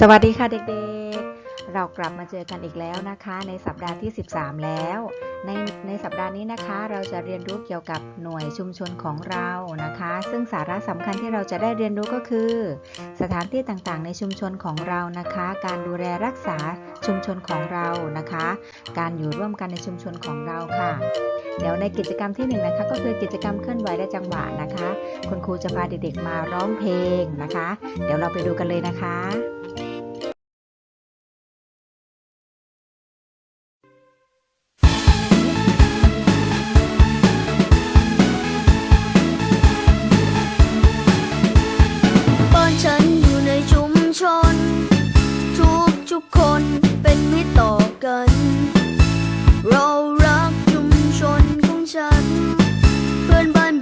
สวัสดีค่ะเด็กๆ เรากลับมาเจอกันอีกแล้วนะคะ ในสัปดาห์ที่ 13 แล้ว ในในสัปดาห์นี้นะคะ เราจะเรียนรู้เกี่ยวกับหน่วยชุมชนของเรานะคะ ซึ่งสาระสำคัญที่เราจะได้เรียนรู้ก็คือ สถานที่ต่างๆ ในชุมชนของเรานะคะ การดูแลรักษาชุมชนของเรานะคะ การอยู่ร่วมกันในชุมชนของเราค่ะ เดี๋ยวในกิจกรรมที่หนึ่งนะคะก็คือกิจกรรมเคลื่อนไหวและจังหวะนะคะ คุณครูจะพาเด็กๆมาร้องเพลงนะคะ เดี๋ยวเราไปดูกันเลยนะคะ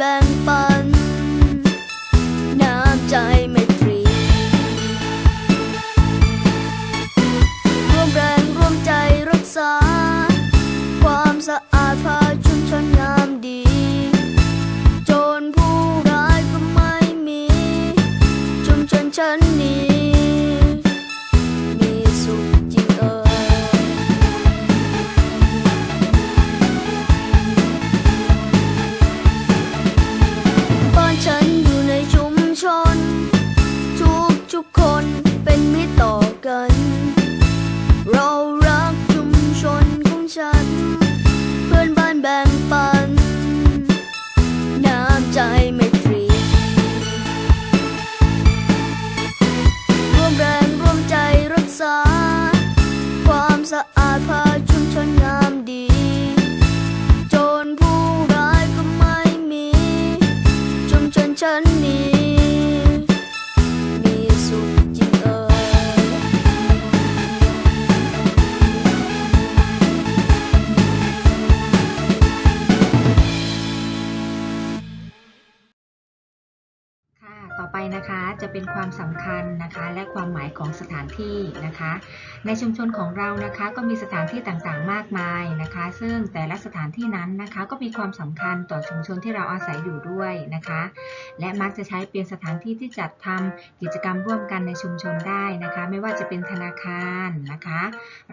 แบ่งปัน เป็นความสำคัญนะคะ และความหมายของสถานที่นะคะ ในชุมชนของเรานะคะก็มีสถานที่ต่างๆมากมายนะคะ ซึ่งแต่ละสถานที่นั้นนะคะ ก็มีความสำคัญต่อชุมชนที่เราอาศัยอยู่ด้วยนะคะ และมักจะใช้เป็นสถานที่ที่จัดทำกิจกรรมร่วมกันในชุมชนได้นะคะ ไม่ว่าจะเป็นธนาคารนะคะ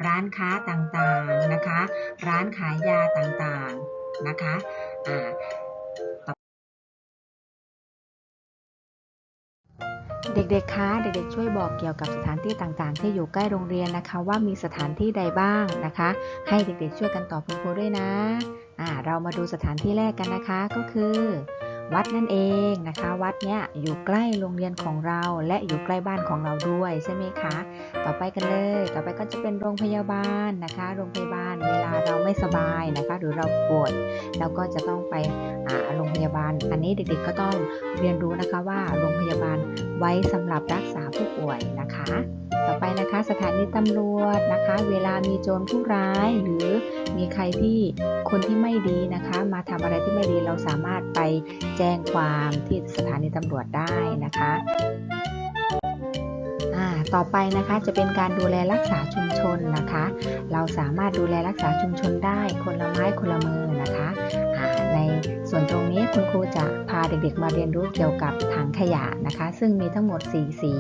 ร้านค้าต่างๆนะคะ ร้านขายยาต่างๆนะคะอ่า เด็กๆ คะ เด็กๆ ช่วยบอกเกี่ยวกับสถานที่ต่างๆ ที่อยู่ใกล้โรงเรียนนะคะ ว่ามีสถานที่ใดบ้างนะคะ ให้เด็กๆ ช่วยกันตอบคุณครูด้วยนะ อ่า เรามาดูสถานที่แรกกันนะคะ ก็คือ วัดนั่นเองนะคะ วัดเนี้ยอยู่ใกล้โรงเรียนของเราและอยู่ใกล้บ้านของเราด้วยใช่ไหมคะ ต่อไปกันเลย ต่อไปก็จะเป็นโรงพยาบาลนะคะ โรงพยาบาลเวลาเราไม่สบายนะคะ หรือเราป่วยเราก็จะต้องไปอ่าโรงพยาบาล อันนี้เด็กๆก็ต้องเรียนรู้นะคะว่าโรงพยาบาลไว้สำหรับรักษาผู้ป่วยนะคะ ต่อไปนะคะ สถานีตำรวจนะคะ เวลามีโจรผู้ร้าย หรือมีใครที่คนที่ไม่ดีนะคะ มาทำอะไรที่ไม่ดีเราสามารถไปแจ้งความที่สถานีตำรวจได้นะคะ ต่อไปนะคะจะเป็นการดูแลรักษาชุมชนนะคะ เราสามารถดูแลรักษาชุมชนได้คนละไม้คนละมือนะคะในส่วนตรงนี้คุณครูจะพาเด็กๆ มาเรียนรู้เกี่ยวกับถังขยะนะคะ ซึ่งมีทั้งหมด 4 สี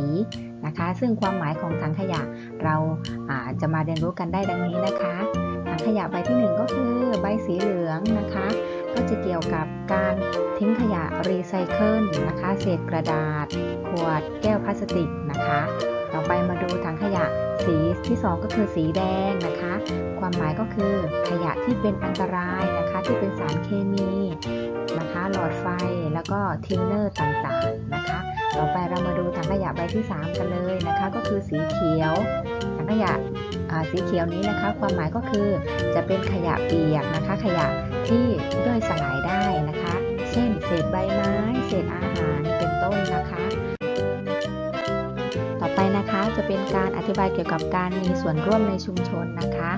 นะคะ ซึ่งความหมายของถังขยะเราาจะมาเรียนรู้กันได้ดังนี้นะคะ ถังขยะใบที่หนึ่งก็คือใบสีเหลืองนะคะ ก็จะเกี่ยวกับการทิ้งขยะรีไซเคิลนะคะ เศษกระดาษ ขวด แก้วพลาสติกนะคะ ต่อไปมาดูถังขยะสีที่สองก็คือสีแดงนะคะ ความหมายก็คือขยะที่เป็นอันตรายนะคะ ที่เป็นสารเคมีนะคะ หลอดไฟแล้วก็ทินเนอร์ต่างๆนะคะ ต่อไปเรามาดูถังขยะใบที่ 3 กันเลยนะคะ ก็คือสีเขียวถังขยะอ่าสีเขียวนี้นะคะ ความหมายก็คือจะเป็นขยะเปียกนะคะ ขยะ ที่ย่อยสลายได้นะคะ เช่น เศษใบไม้ เศษอาหารเป็นต้นนะคะ ต่อไปนะคะจะเป็นการอธิบายเกี่ยวกับการมีส่วนร่วมในชุมชนนะคะ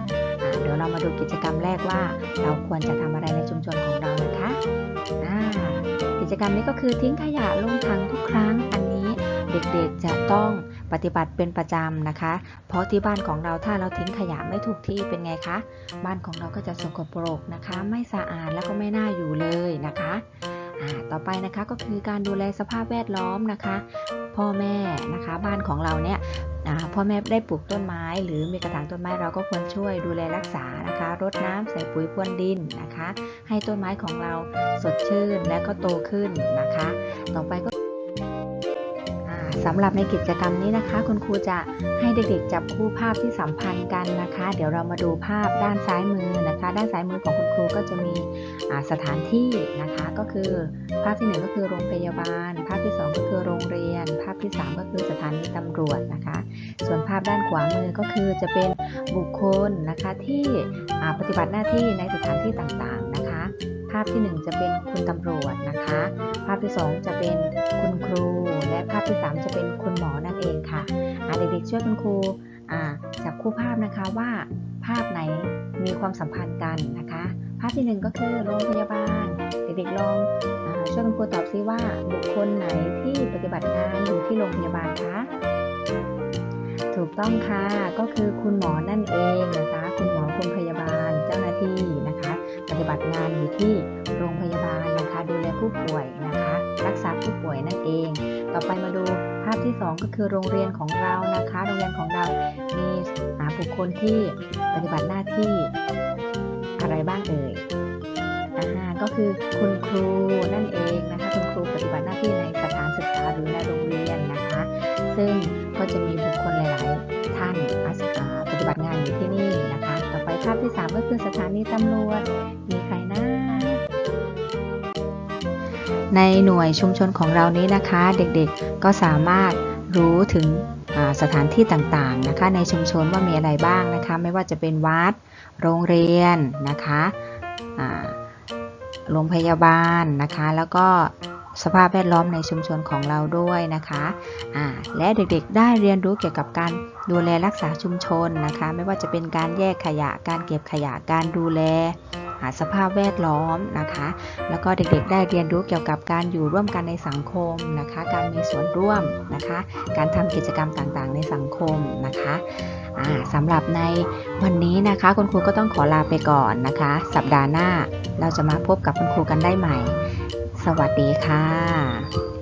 เดี๋ยวเรามาดูกิจกรรมแรกว่า เราควรจะทำอะไรในชุมชนของเรานะคะอ่ากิจกรรมนี้ก็คือทิ้งขยะลงถังทุกครั้งอันนี้เด็กๆจะต้อง ปฏิบัติเป็นประจำนะคะ เพราะที่บ้านของเราถ้าเราทิ้งขยะไม่ถูกที่เป็นไงคะ บ้านของเราก็จะสกปรกนะคะ ไม่สะอาดแล้วก็ไม่น่าอยู่เลยนะคะต่อไปนะคะก็คือการดูแลสภาพแวดล้อมนะคะ พ่อแม่นะคะบ้านของเราเนี่ยพ่อแม่ได้ปลูกต้นไม้ หรือมีกระถางต้นไม้เราก็ควรช่วยดูแลรักษานะคะรดน้ำใส่ปุ๋ยพรวนดินนะคะ ให้ต้นไม้ของเราสดชื่นและก็โตขึ้นนะคะ ต่อไปก็ สำหรับในกิจกรรมนี้นะคะ คุณครูจะให้เด็กๆจับคู่ภาพที่สัมพันธ์กันนะคะ เดี๋ยวเรามาดูภาพด้านซ้ายมือนะคะ ด้านซ้ายมือของคุณครูก็จะมีสถานที่นะคะ ก็คือภาพที่หนึ่งก็คือโรงพยาบาล ภาพที่สองก็คือโรงเรียน ภาพที่สามก็คือสถานีตำรวจนะคะ ส่วนภาพด้านขวามือก็คือจะเป็นบุคคลนะคะที่ปฏิบัติหน้าที่ในสถานที่ต่างๆนะคะ ภาพที่หนึ่งจะเป็นคุณตำรวจนะคะ ภาพที่สองจะเป็นคุณครู และภาพที่สามจะเป็นคุณหมอนั่นเองค่ะเด็กๆช่วยคุณครูจับคู่ภาพนะคะว่าภาพไหนมีความสัมพันธ์กันนะคะ ภาพที่หนึ่งก็คือโรงพยาบาล เด็กๆลองอช่วยคุณครูตอบซิว่าบุคคลไหนที่ปฏิบัติงานอยู่ที่โรงพยาบาลคะถูกต้องค่ะก็คือคุณหมอนั่นเองนะคะคุณหมอ ผู้ป่วยนะคะ รักษาผู้ป่วยนั่นเอง ต่อไปมาดูภาพที่สองก็คือโรงเรียนของเรานะคะ โรงเรียนของเรามีอาบุคคลที่ปฏิบัติหน้าที่อะไรบ้างเอ่ยอ่าก็คือคุณครูนั่นเองนะคะ คุณครูปฏิบัติหน้าที่ในสถานศึกษาหรือในโรงเรียนนะคะ ซึ่งก็จะมีบุคคลหลาย ๆ ท่านอาศอ่าปฏิบัติงานอยู่ที่นี่นะคะ ต่อไปภาพที่ 3 ก็คือสถานีตำรวจมีใครนะ ในหน่วยชุมชนของเรานี้นะคะ เด็กๆก็สามารถรู้ถึงสถานที่ต่างๆนะคะ ในชุมชนว่ามีอะไรบ้างนะคะ ไม่ว่าจะเป็นวัด โรงเรียนนะคะโรงพยาบาลนะคะ แล้วก็สภาพแวดล้อมในชุมชนของเราด้วยนะคะและเด็กๆได้เรียนรู้เกี่ยวกับการดูแลรักษาชุมชนนะคะ ไม่ว่าจะเป็นการแยกขยะการเก็บขยะการดูแล หาสภาพแวดล้อมนะคะ แล้วก็เด็กๆได้เรียนรู้เกี่ยวกับการอยู่ร่วมกันในสังคมนะคะ การมีส่วนร่วมนะคะ การทำกิจกรรมต่างๆ ในสังคมนะคะสำหรับในวันนี้นะคะ คุณครูก็ต้องขอลาไปก่อนนะคะ สัปดาห์หน้าเราจะมาพบกับคุณครูกันได้ใหม่ สวัสดีค่ะ